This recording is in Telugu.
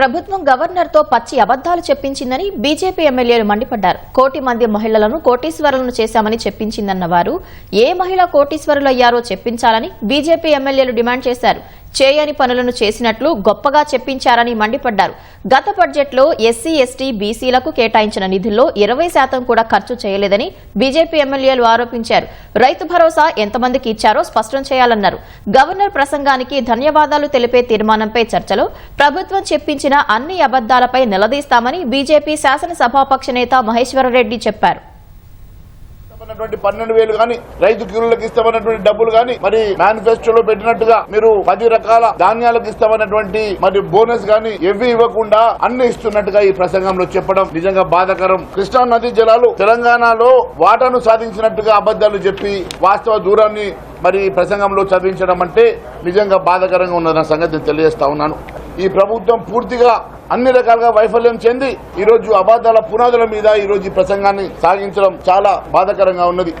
ప్రభుత్వం గవర్నర్తో పచ్చి అబద్దాలు చెప్పించిందని బీజేపీ ఎమ్మెల్యేలు మండిపడ్డారు. కోటి మంది మహిళలను కోటీశ్వరులను చేశామని చెప్పించిందన్న వారు ఏ మహిళ కోటీశ్వరులయ్యారో చెప్పించాలని బీజేపీ ఎమ్మెల్యేలు డిమాండ్ చేశారు. చేయని పనులను చేసినట్లు గొప్పగా చెప్పించారని మండిపడ్డారు. గత బడ్జెట్లో ఎస్సీ ఎస్టీ బీసీలకు కేటాయించిన నిధుల్లో ఇరవై శాతం కూడా ఖర్చు చేయలేదని బీజేపీ ఎమ్మెల్యేలు ఆరోపించారు. రైతు భరోసా ఎంతమందికి ఇచ్చారో స్పష్టం చేయాలన్నారు. గవర్నర్ ప్రసంగానికి ధన్యవాదాలు తెలిపే తీర్మానంపై చర్చలో. ప్రభుత్వం చెప్పించిన అన్ని అబద్దాలపై నిలదీస్తామని బీజేపీ శాసనసభాపక్ష నేత మహేశ్వరరెడ్డి చెప్పారు. ఇస్తామన్నటువంటి పన్నెండు వేలు కానీ రైతు కిరులకు ఇస్తామన్నటువంటి డబ్బులు కానీ మరి మేనిఫెస్టోలో పెట్టినట్టుగా మీరు పది రకాల ధాన్యాలకు ఇస్తామన్నటువంటి మరి బోనస్ గాని ఎవి ఇవ్వకుండా అన్ని ఇస్తున్నట్టుగా ఈ ప్రసంగంలో చెప్పడం నిజంగా బాధాకరం. కృష్ణా నదీ జలాలు తెలంగాణలో వాటాను సాధించినట్టుగా అబద్దాలు చెప్పి వాస్తవ దూరాన్ని మరి ఈ ప్రసంగంలో చదివించడం అంటే నిజంగా బాధాకరంగా ఉన్నదన్న సంగతి తెలియజేస్తా ఉన్నాను. ఈ ప్రభుత్వం పూర్తిగా అన్ని రకాలుగా వైఫల్యం చెంది ఈ రోజు అబద్దాల పునాదుల మీద ఈ రోజు ఈ ప్రసంగాన్ని సాగించడం చాలా బాధాకరంగా ఉన్నది.